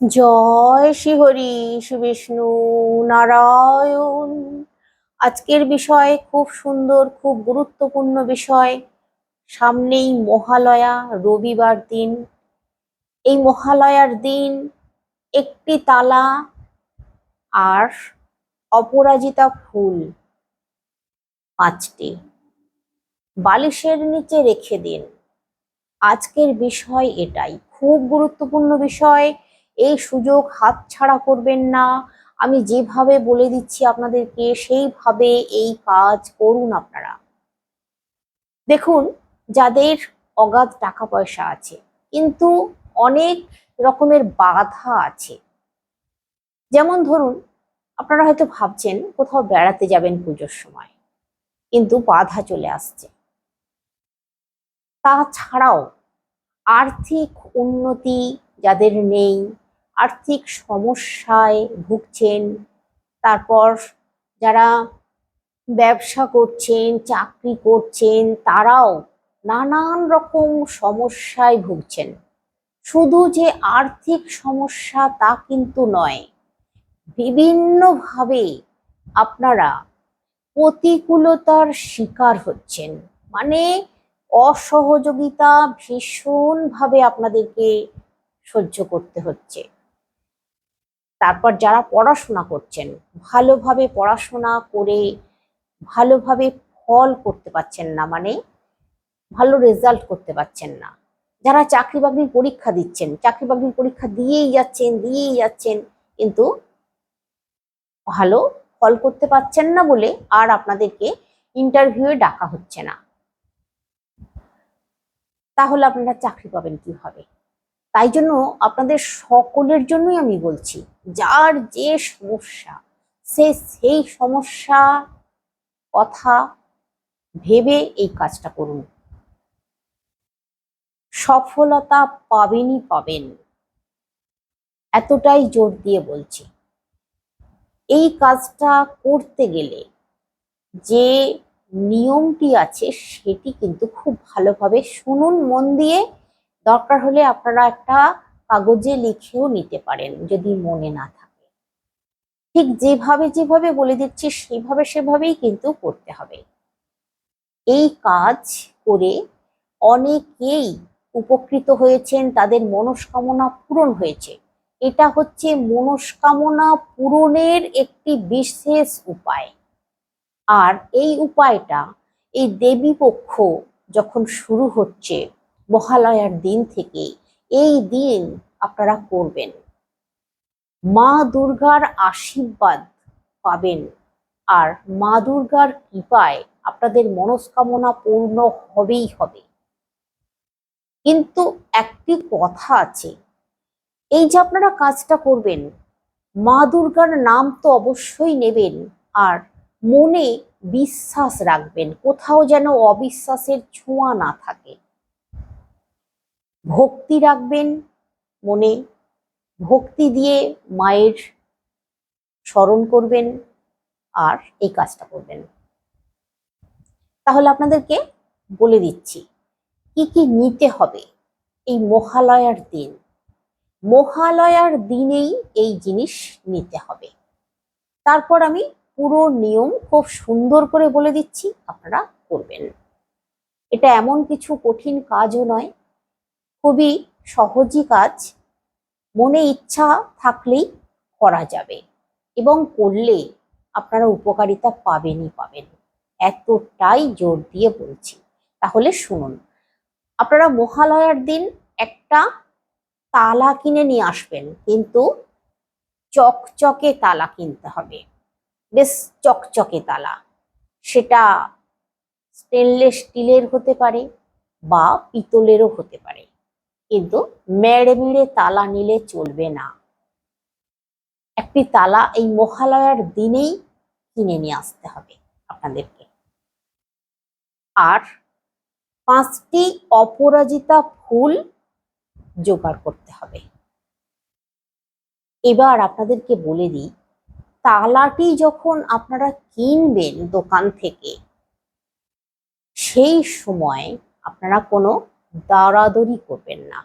জয় শ্রী হরি, শ্রী বিষ্ণু নারায়ণ। আজকের বিষয় খুব সুন্দর, খুব গুরুত্বপূর্ণ বিষয়। সামনেই মহালয়া, রবিবার দিন। এই মহালয়ার দিন একটি তালা আর অপরাজিতা ফুল পাঁচটি। বালিশের নিচে রেখে দিন। আজকের বিষয় এটাই। খুব গুরুত্বপূর্ণ বিষয়। এই সুযোগ হাতছাড়া করবেন না। আমি যেভাবে বলে দিচ্ছি আপনাদেরকে, সেইভাবে এই কাজ করুন আপনারা। দেখুন, যাদের অগাধ টাকা পয়সা আছে, কিন্তু অনেক রকমের বাধা আছে। যেমন ধরুন, আপনারা হয়তো ভাবছেন, কোথাও বেড়াতে যাবেন পুজোর সময়, কিন্তু বাধা চলে আসছে। তাছাড়াও, আর্থিক উন্নতি যাদের নেই আর্থিক সমস্যায় ভুগছেন। তারপর যারা ব্যবসা করছেন, চাকরি করছেন, তারাও নানান রকম সমস্যায় ভুগছেন। শুধু যে আর্থিক সমস্যা তা কিন্তু নয়, বিভিন্নভাবে আপনারা প্রতিকূলতার শিকার হচ্ছেন। মানে অসহযোগিতা ভীষণভাবে আপনাদেরকে সহ্য করতে হচ্ছে। তারপর যারা পড়াশোনা করছেন, ভালোভাবে পড়াশোনা করে ভালোভাবে ফল করতে পারছেন না মানে ভালো রেজাল্ট করতে পারছেন না। যারা চাকরি বাকরির পরীক্ষা দিচ্ছেন, চাকরি বাকরির পরীক্ষা দিয়েই যাচ্ছেন দিয়েই যাচ্ছেন, কিন্তু ভালো ফল করতে পারছেন না বলে আর আপনাদেরকে ইন্টারভিউয়ে ডাকা হচ্ছে না। তাহলে আপনারা চাকরি পাবেন কীভাবে? তাই জন্য আপনাদের সকলের জন্যই আমি বলছি, যার যে সমস্যা, সে সেই সমস্যা কথা ভেবে এই কাজটা করুন। সফলতা পাবেনই পাবেন। এতটাই জোর দিয়ে বলছি। এই কাজটা করতে গেলে যে নিয়মটি আছে সেটি কিন্তু খুব ভালোভাবে শুনুন, মন দিয়ে দরকার হলে আপনারা একটা কাগজে লিখেও নিতে পারেন, যদি মনে না থাকে। ঠিক যেভাবে যেভাবে বলে দিচ্ছি, সেভাবে সেভাবেই কিন্তু করতে হবে। এই কাজ করে অনেকেই উপকৃত হয়েছেন, তাদের মনস্কামনা পূরণ হয়েছে। এটা হচ্ছে মনস্কামনা পূরণের একটি বিশেষ উপায়। আর এই উপায়টা এই দেবী পক্ষ যখন শুরু হচ্ছে মহালয়ার দিন থেকে এই দিন আপনারা করবেন। মা দুর্গার আশীর্বাদ পাবেন আর মা দুর্গার কৃপায় আপনাদের মনস্কামনা পূর্ণ হবেই হবে। কিন্তু একটি কথা আছে, এই যে আপনারা কাজটা করবেন, মা দুর্গার নাম তো অবশ্যই নেবেন আর মনে বিশ্বাস রাখবেন, কোথাও যেন অবিশ্বাসের ছোঁয়া না থাকে। ভক্তি রাখবেন মনে, ভক্তি দিয়ে মায়ের স্মরণ করবেন আর এই কাজটা করবেন। তাহলে আপনাদেরকে বলে দিচ্ছি, কি কি নিতে হবে এই মহালয়ার দিন? মহালয়ার দিনেই এই জিনিস নিতে হবে। তারপর আমি পুরো নিয়ম খুব সুন্দর করে বলে দিচ্ছি, আপনারা করবেন। এটা এমন কিছু কঠিন কাজও নয় খুবই সহজই কাজ। মনে ইচ্ছা থাকলেই করা যাবে এবং করলে আপনারা উপকারিতা পাবেনই পাবেন। এতটাই জোর দিয়ে বলছি। তাহলে শুনুন, আপনারা মহালয়ার দিন একটা তালা কিনে নিয়ে আসবেন, কিন্তু চকচকে তালা কিনতে হবে। বেশ চকচকে তালা। সেটা স্টেনলেস স্টিলের হতে পারে বা পিতলেরও হতে পারে। কিন্তু মেড়ে মেড়ে তালা নিলে চলবে না। একটি তালা এই মহালয়ার দিনেই কিনে নিয়ে আসতে হবে আপনাদেরকে। আর পাঁচটি অপরাজিতা ফুল জোগাড় করতে হবে। এবার আপনাদেরকে বলে দিই, তালাটি যখন আপনারা কিনবেন দোকান থেকে, সেই সময় আপনারা কোনো দাঁড়াদড়ি করবেন না।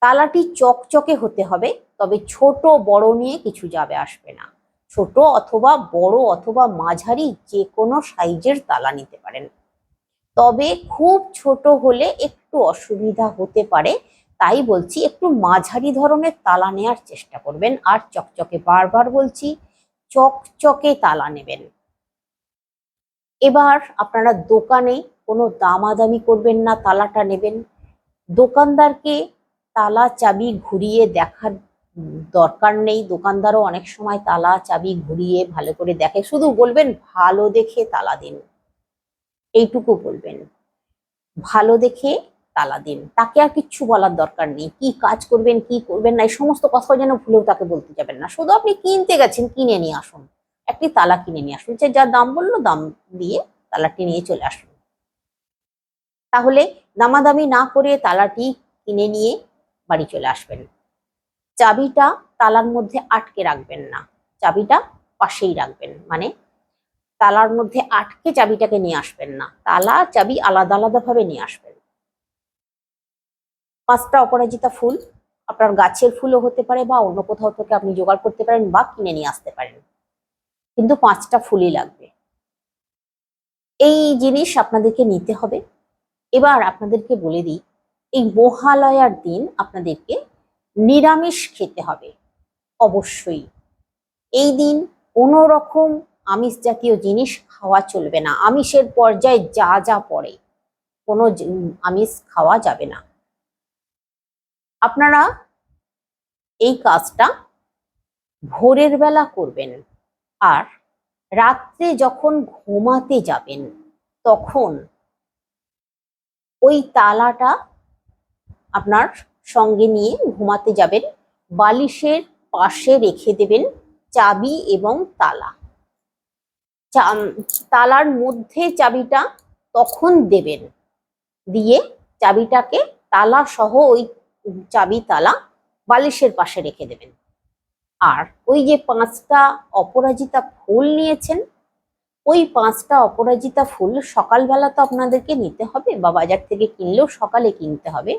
তালাটি চকচকে হতে হবে, তবে ছোট বড় নিয়ে কিছু যাবে আসবে না। ছোট অথবা বড় অথবা মাঝারি যে কোনো সাইজের তালা নিতে পারেন। তবে খুব ছোট হলে একটু অসুবিধা হতে পারে, তাই বলছি একটু মাঝারি ধরনের তালা নেওয়ার চেষ্টা করবেন। আর চকচকে বারবার বলছি, চকচকে তালা নেবেন। এবার আপনারা দোকানে কোনো দামাদামি করবেন না, তালাটা নেবেন। দোকানদারকে তালা চাবি ঘুরিয়ে দেখার দরকার নেই। দোকানদারও অনেক সময় তালা চাবি ঘুরিয়ে ভালো করে দেখে। শুধু বলবেন, ভালো দেখে তালা দিন। এইটুকু বলবেন। ভালো দেখে তালা দিন। তাকে আর কিচ্ছু বলার দরকার নেই। কি কাজ করবেন, কি করবেন না, এই সমস্ত কথা যেন ভুলেও তাকে বলতে যাবেন না। শুধু আপনি কিনতে গেছেন, কিনে নিয়ে আসুন। একটি তালা কিনে নিয়ে আসুন। যা দাম বলল, দাম দিয়ে তালাটি নিয়ে চলে আসুন তাহলে দামাদামি না করে তালাটি কিনে নিয়ে বাড়ি চলে আসবেন। চাবিটা তালার মধ্যে আটকে রাখবেন না। চাবিটা পাশেই রাখবেন। মানে তালার মধ্যে আটকে চাবিটাকে নিয়ে আসবেন না। তালা, চাবি আলাদা আলাদা ভাবে নিয়ে আসবেন। পাঁচটা অপরাজিতা ফুল আপনার গাছের ফুলও হতে পারে বা অন্য কোথাও থেকে আপনি জোগাড় করতে পারেন বা কিনে নিয়ে আসতে পারেন। কিন্তু পাঁচটা ফুলই লাগবে। এই জিনিস আপনাদেরকে নিতে হবে। এবার আপনাদেরকে বলে দিই, এই মহালয়ার দিন আপনাদেরকে নিরামিষ খেতে হবে, অবশ্যই। এই দিন কোনো রকম আমিষ জাতীয় জিনিস খাওয়া চলবে না, আমিষের পর্যায়ে যা যা পড়ে, কোনো আমিষ খাওয়া যাবে না। আপনারা এই কাজটা ভোরের বেলা করবেন আর রাত্রে যখন ঘুমাতে যাবেন, তখন ওই তালাটা আপনার সঙ্গে নিয়ে ঘুমাতে যাবেন, বালিশের পাশে রেখে দেবেন চাবি এবং তালা। তালার মধ্যে চাবিটা তখন দেবেন। দিয়ে চাবিটাকে তালা সহ ওই চাবি, তালা বালিশের পাশে রেখে দেবেন। আর ওই যে পাঁচটা অপরাজিতা ফুল নিয়েছেন ওই পাঁচটা অপরাজিতা ফুল সকালবেলা তো আপনাদেরকে নিতে হবে বা বাজার থেকে কিনলেও সকালে কিনতে হবে।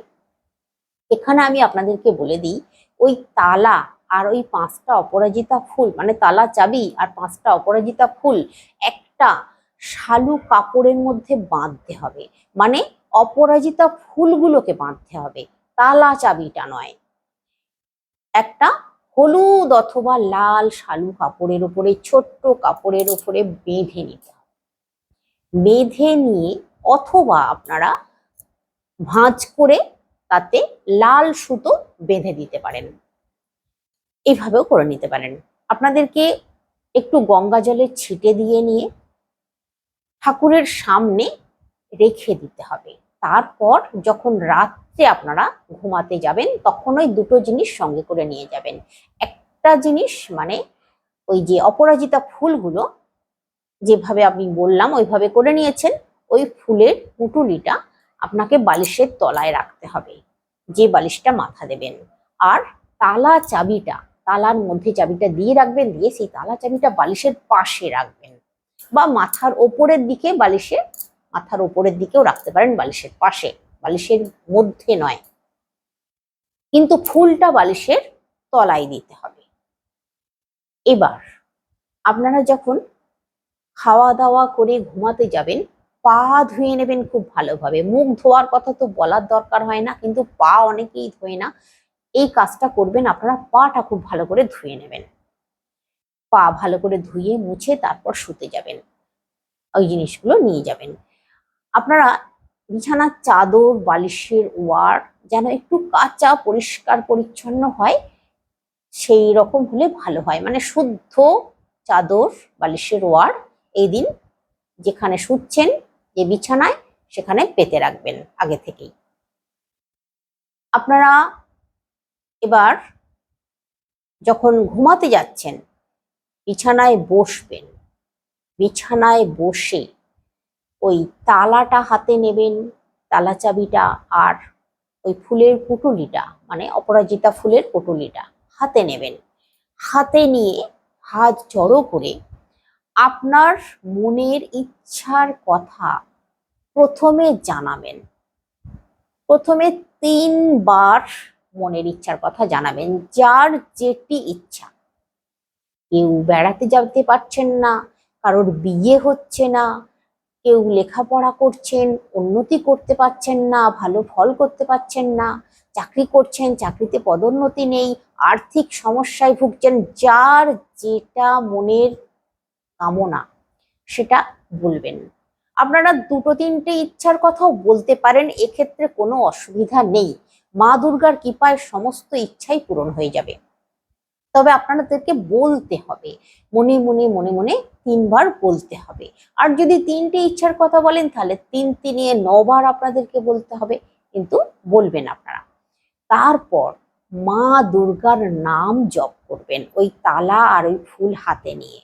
এখানে আমি আপনাদেরকে বলে দিই, ওই তালা আর ওই পাঁচটা অপরাজিতা ফুল মানে তালা চাবি আর পাঁচটা অপরাজিতা ফুল একটা শালু কাপড়ের মধ্যে বাঁধতে হবে। মানে অপরাজিতা ফুলগুলোকে বাঁধতে হবে। তালা চাবিটা নয়। একটা হলুদ অথবা লাল শালু কাপড়ের উপরে, ছোট্ট কাপড়ের উপরে বেঁধে নিতে হবে। বেঁধে নিয়ে অথবা আপনারা ভাঁজ করে তাতে লাল সুতো বেঁধে দিতে পারেন। এভাবেও করে নিতে পারেন। আপনাদেরকে একটু গঙ্গা জলের ছিটে দিয়ে নিয়ে ঠাকুরের সামনে রেখে দিতে হবে। তারপর যখন রাত্রে আপনারা ঘুমাতে যাবেন, তখন ওই দুটো জিনিস সঙ্গে করে নিয়ে যাবেন। একটা জিনিস মানে ওই যে অপরাজিতা ফুলগুলো, যেভাবে আমি বললাম ওইভাবে করে নিয়েছেন, ওই ফুলের পুটুলিটা আপনাকে বালিশের তলায় রাখতে হবে, যে বালিশটা মাথা দেবেন। আর তালা চাবিটা, তালার মধ্যে চাবিটা দিয়ে রাখবেন, দিয়ে সেই তালা চাবিটা বালিশের পাশে রাখবেন। বা মাথার ওপরের দিকে বালিশের মাথার উপরের দিকেও রাখতে পারেন বালিশের পাশে। বালিশের মধ্যে নয়। কিন্তু ফুলটা বালিশের তলায় দিতে হবে। এবার আপনারা যখন খাওয়া দাওয়া করে ঘুমাতে যাবেন, পা ধুয়ে নেবেন খুব ভালোভাবে। মুখ ধোয়ার কথা তো বলার দরকার হয় না, কিন্তু পা অনেকেই ধোয় না। এই কাজটা করবেন, আপনারা পাটা খুব ভালো করে ধুয়ে নেবেন। পা ভালো করে ধুয়ে মুছে তারপর শুতে যাবেন। ওই জিনিসগুলো নিয়ে যাবেন। আপনারা বিছানার চাদর, বালিশের ওয়ার যেন একটু কাঁচা, পরিষ্কার, পরিচ্ছন্ন হয়, সেই রকম হলে ভালো হয়। মানে শুদ্ধ চাদর, বালিশের ওয়ার এই দিন যেখানে শুচ্ছেন, যে বিছানায়, সেখানে পেতে রাখবেন আগে থেকেই। আপনারা এবার যখন ঘুমাতে যাচ্ছেন, বিছানায় বসবেন, বিছানায় বসে ওই তালাটা হাতে নেবেন, তালা চাবিটা আর ওই ফুলের পুটুলিটা মানে অপরাজিতা ফুলের পুটুলিটা হাতে নেবেন। হাতে নিয়ে হাত জড়ো করে আপনার মনের ইচ্ছার কথা প্রথমে জানাবেন। প্রথমে তিনবার মনের ইচ্ছার কথা জানাবেন, যার যেটি ইচ্ছা। কেউ বেড়াতে যেতে পারছেন না, কারোর বিয়ে হচ্ছে না কেউ লেখাপড়া করছেন, উন্নতি করতে পারছেন না, ভালো ফল করতে পারছেন না, চাকরি করছেন, চাকরিতে পদোন্নতি নেই, আর্থিক সমস্যায় ভুগছেন, যার যেটা মনের কামনা সেটা বলবেন। আপনারা দুটো তিনটে ইচ্ছার কথাও বলতে পারেন, এক্ষেত্রে কোনো অসুবিধা নেই। মা দুর্গার কৃপায় সমস্ত ইচ্ছাই পূরণ হয়ে যাবে। তবে আপনাদেরকে বলতে হবে। মনে মনে মনে মনে তিনবার বলতে হবে। আর যদি তিনটে ইচ্ছার কথা বলেন, তাহলে তিন, তিনে নবার আপনাদেরকে বলতে হবে। কিন্তু বলবেন আপনারা। তারপর মা দুর্গার নাম জপ করবেন ওই তালা আর ওই ফুল হাতে নিয়ে।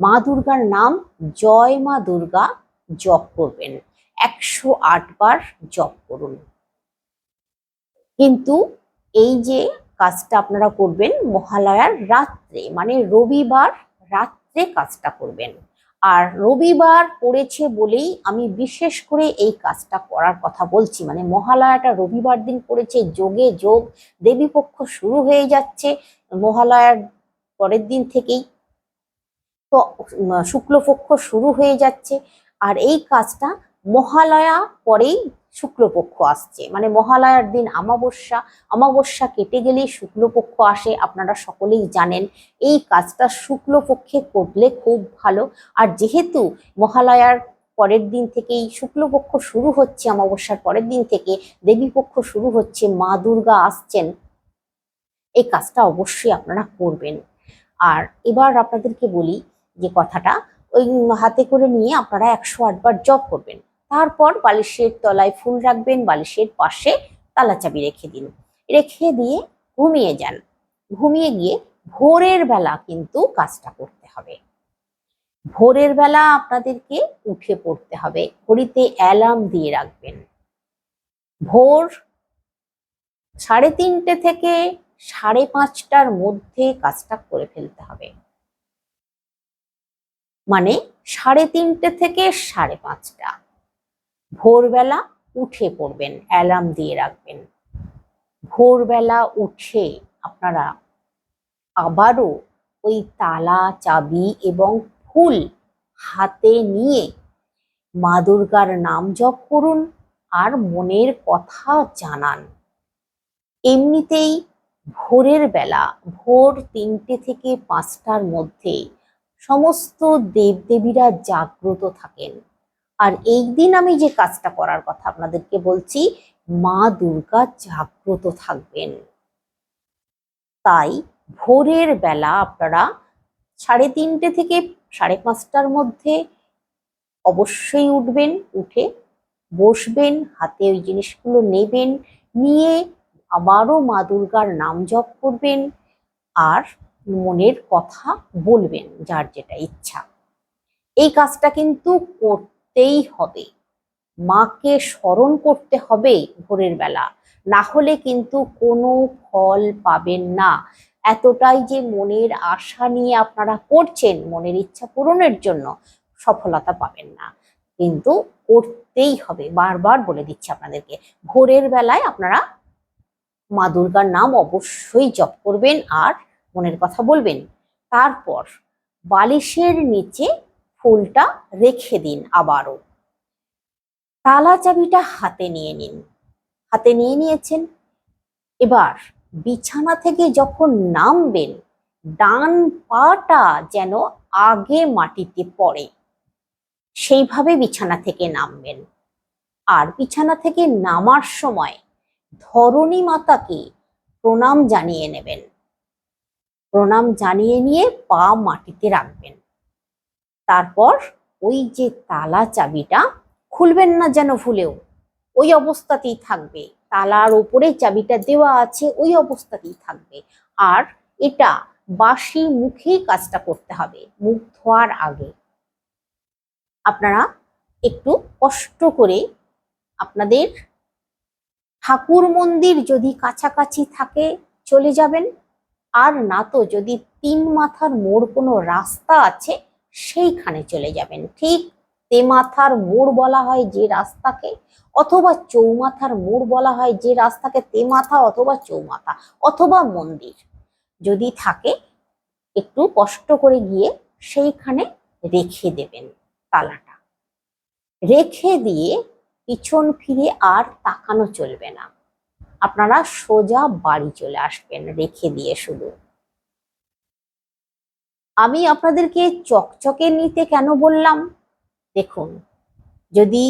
মা দুর্গার নাম জয় মা দুর্গা জপ করবেন। একশো আট বার জপ করুন। কিন্তু এই যে কাজটা আপনারা করবেন মহালয়ার রাত্রে মানে রবিবার রাত্রে কাজটা করবেন। আর রবিবার পড়েছে বলেই আমি বিশেষ করে এই কাজটা করার কথা বলছি। মানে মহালয়াটা রবিবার দিন পড়েছে, যোগে যোগ, দেবীপক্ষ শুরু হয়ে যাচ্ছে মহালয়ার পরের দিন থেকেই। তো শুক্লপক্ষ শুরু হয়ে যাচ্ছে। আর এই কাজটা মহালয়া পরেই শুক্লপক্ষ আসছে। মানে মহালয়ার দিন অমাবস্যা অমাবস্যা কেটে গেলেই শুক্লপক্ষ আসে, আপনারা সকলেই জানেন। এই কাজটা শুক্লপক্ষে করলে খুব ভালো। আর যেহেতু মহালয়ার পরের দিন থেকেই শুক্লপক্ষ শুরু হচ্ছে অমাবস্যার পরের দিন থেকে, দেবীপক্ষ শুরু হচ্ছে, মা দুর্গা আসছেন, এই কাজটা অবশ্যই আপনারা করবেন। আর এবার আপনাদেরকে বলি যে কথাটা, ওই হাতে করে নিয়ে আপনারা একশো আটবার জপ করবেন। তারপর বালিশের তলায় ফুল রাখবেন, বালিশের পাশে তালা চাবি রেখে দিন। রেখে দিয়ে ঘুমিয়ে যান। ঘুমিয়ে গিয়ে ভোরের বেলা কিন্তু কাজটা করতে হবে। ভোরের বেলা আপনাদেরকে উঠে পড়তে হবে। ঘড়িতে অ্যালার্ম দিয়ে রাখবেন। ভোর সাড়ে তিনটে থেকে সাড়ে পাঁচটার মধ্যে কাজটা করে ফেলতে হবে। মানে সাড়ে তিনটে থেকে সাড়ে পাঁচটা। ভোরবেলা উঠে পড়বেন অ্যালার্ম দিয়ে রাখবেন। ভোরবেলা উঠে আপনারা আবারও ওই তালা, চাবি এবং ফুল হাতে নিয়ে মা দুর্গার নাম জপ করুন আর মনের কথা জানান। এমনিতেই ভোরের বেলা, ভোর তিনটে থেকে পাঁচটার মধ্যে সমস্ত দেবদেবীরা জাগ্রত থাকেন। আর এই দিন আমি যে কাজটা করার কথা আপনাদেরকে বলছি, মা দুর্গা জাগ্রত থাকবেন। তাই ভোরের বেলা আপনারা সাড়ে তিনটে থেকে সাড়ে পাঁচটার মধ্যে অবশ্যই উঠবেন, উঠে বসবেন, হাতে ওই জিনিসগুলো নেবেন, নিয়ে আবারও মা দুর্গার নাম জপ করবেন আর মনের কথা বলবেন যার যেটা ইচ্ছা। এই কাজটা কিন্তু করতেই হবে। মাকে স্মরণ করতে হবে ভোরের বেলা। না হলে কিন্তু কোনো ফল পাবেন না। এতটাই যে মনের আশা নিয়ে আপনারা করছেন, মনের ইচ্ছা পূরণের জন্য সফলতা পাবেন না। কিন্তু করতেই হবে। বারবার বলে দিচ্ছি আপনাদেরকে, ভোরের বেলায় আপনারা মা দুর্গার নাম অবশ্যই জপ করবেন আর মনের কথা বলবেন। তারপর বালিশের নিচে ফুলটা রেখে দিন আবারও। তালা চাবিটা হাতে নিয়ে নিন। হাতে নিয়ে নিয়েছেন। এবার বিছানা থেকে যখন নামবেন, ডান পাটা যেন আগে মাটিতে পড়ে। সেইভাবে বিছানা থেকে নামবেন। আর বিছানা থেকে নামার সময় ধরণী মাতাকে প্রণাম জানিয়ে নেবেন। প্রণাম জানিয়ে নিয়ে পা মাটিতে রাখবেন। তারপর ওই যে তালা চাবিটা খুলবেন না যেন ভুলেও, ওই অবস্থাতেই থাকবে। তালার ওপরে চাবিটা দেওয়া আছে, ওই অবস্থাতেই থাকবে। আর এটা বাসি মুখেই কাজটা করতে হবে, মুখ ধোয়ার আগে। আপনারা একটু কষ্ট করে আপনাদের ঠাকুর মন্দির যদি কাছাকাছি থাকে, চলে যাবেন। আর না তো যদি তিন মাথার মোড় কোনো রাস্তা আছে সেইখানে চলে যাবেন। ঠিক তেমাথার মোড় বলা হয় যে রাস্তাকে, অথবা চৌমাথার মোড় বলা হয় যে রাস্তাকে, তেমাথা অথবা চৌমাথা, অথবা মন্দির। যদি থাকে, একটু কষ্ট করে গিয়ে সেইখানে রেখে দেবেন তালাটা। রেখে দিয়ে পিছন ফিরে আর তাকানো চলবে না। আপনারা সোজা বাড়ি চলে আসবেন রেখে দিয়ে শুধু। আমি আপনাদেরকে চকচকে নিতে কেন বললাম? দেখুন, যদি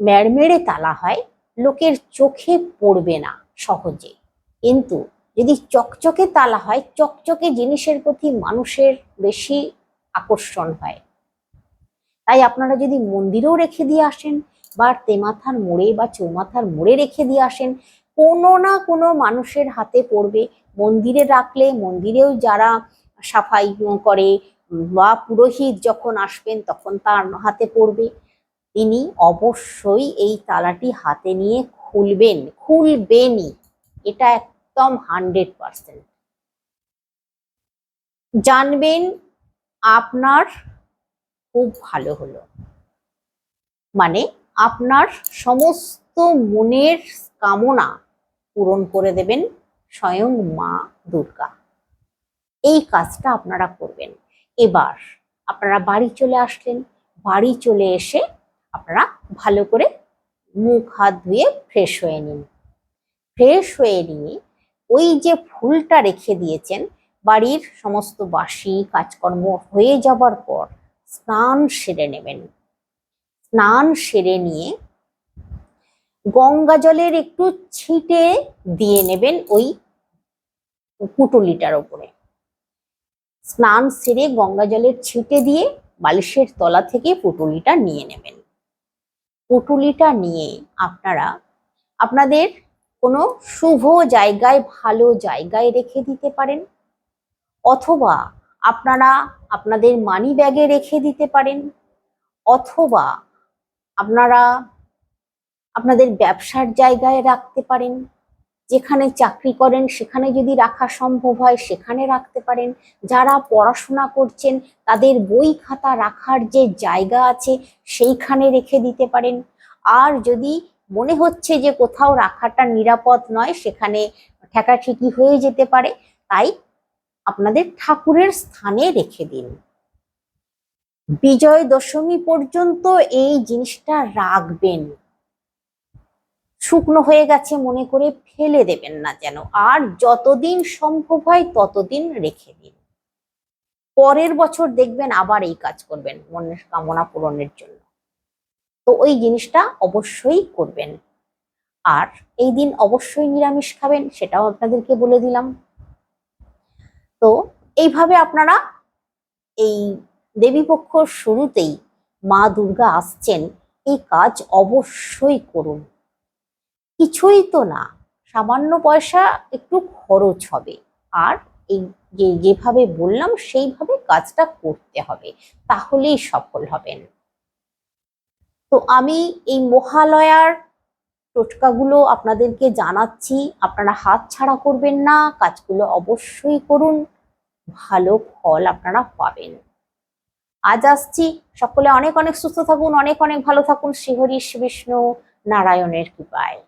ম্যাড়মেড়ে তালা হয়, লোকের চোখে পড়বে না সহজে। কিন্তু যদি চকচকে তালা হয়, চকচকে জিনিসের প্রতি মানুষের বেশি আকর্ষণ হয়। তাই আপনারা যদি মন্দিরেও রেখে দিয়ে আসেন বা তেমাথার মোড়ে বা চৌমাথার মোড়ে রেখে দিয়ে আসেন, কোনো না কোনো মানুষের হাতে পড়বে। মন্দিরে রাখলে মন্দিরেও যারা সাফাই করে। বা পুরোহিত যখন আসবেন তখন তার হাতে পড়বে। তিনি অবশ্যই এই তালাটি হাতে নিয়ে খুলবেন। খুলবেনই। এটা একদম হান্ড্রেড পার্সেন্ট। জানবেন আপনার খুব ভালো হলো। মানে আপনার সমস্ত মনের কামনা পূরণ করে দেবেন স্বয়ং মা দুর্গা। এই কাজটা আপনারা করবেন। এবার আপনারা বাড়ি চলে আসলেন। বাড়ি চলে এসে আপনারা ভালো করে মুখ হাত ধুয়ে ফ্রেশ হয়ে নিন। ফ্রেশ হয়ে নিয়ে ওই যে ফুলটা রেখে দিয়েছেন, বাড়ির সমস্ত বাসি কাজকর্ম হয়ে যাবার পর স্নান সেরে নেবেন। স্নান সেরে নিয়ে গঙ্গা জলের একটু ছিটে দিয়ে নেবেন ওই পুটুলিটার ওপরে। স্নান সেরে গঙ্গা জলের ছিটে দিয়ে বালিশের তলা থেকে পুটুলিটা নিয়ে নেবেন। পুটুলিটা নিয়ে আপনারা, আপনাদের কোনো শুভ জায়গায়, ভালো জায়গায় রেখে দিতে পারেন। অথবা আপনারা আপনাদের মানি ব্যাগে রেখে দিতে পারেন। অথবা আপনারা আপনাদের ব্যবসার জায়গায় রাখতে পারেন। যেখানে চাকরি করেন, সেখানে যদি রাখা সম্ভব হয়, সেখানে রাখতে পারেন। যারা পড়াশোনা করছেন, তাদের বই খাতা রাখার যে জায়গা আছে, সেইখানে রেখে দিতে পারেন। আর যদি মনে হচ্ছে যে কোথাও রাখাটা নিরাপদ নয়, সেখানে ঠেকাঠেকি হয়ে যেতে পারে, তাই আপনাদের ঠাকুরের স্থানে রেখে দিন। বিজয় দশমী পর্যন্ত এই জিনিসটা রাখবেন। শুকনো হয়ে গেছে মনে করে ফেলে দেবেন না যেন। আর যতদিন সম্ভব হয় ততদিন রেখে দিন। পরের বছর দেখবেন আবার এই কাজ করবেন মনের কামনা পূরণের জন্য। তো ওই জিনিসটা অবশ্যই করবেন। আর এই দিন অবশ্যই নিরামিষ খাবেন সেটাও আপনাদেরকে বলে দিলাম। তো এইভাবে আপনারা এই দেবীপক্ষ শুরুতেই মা দুর্গা আসছেন, এই কাজ অবশ্যই করুন। কিছুই তো না। সামান্য পয়সা একটু খরচ হবে। আর এই যে, যেভাবে বললাম, সেইভাবে কাজটা করতে হবে। তাহলেই সফল হবেন। তো আমি এই মহালয়ার টোটকাগুলো আপনাদেরকে জানাচ্ছি। আপনারা হাত ছাড়া করবেন না। কাজগুলো অবশ্যই করুন। ভালো ফল আপনারা পাবেন। আজ আসছি। সকলে অনেক অনেক সুস্থ থাকুন, অনেক অনেক ভালো থাকুন। শ্রীহরি বিষ্ণু নারায়ণের কৃপায়।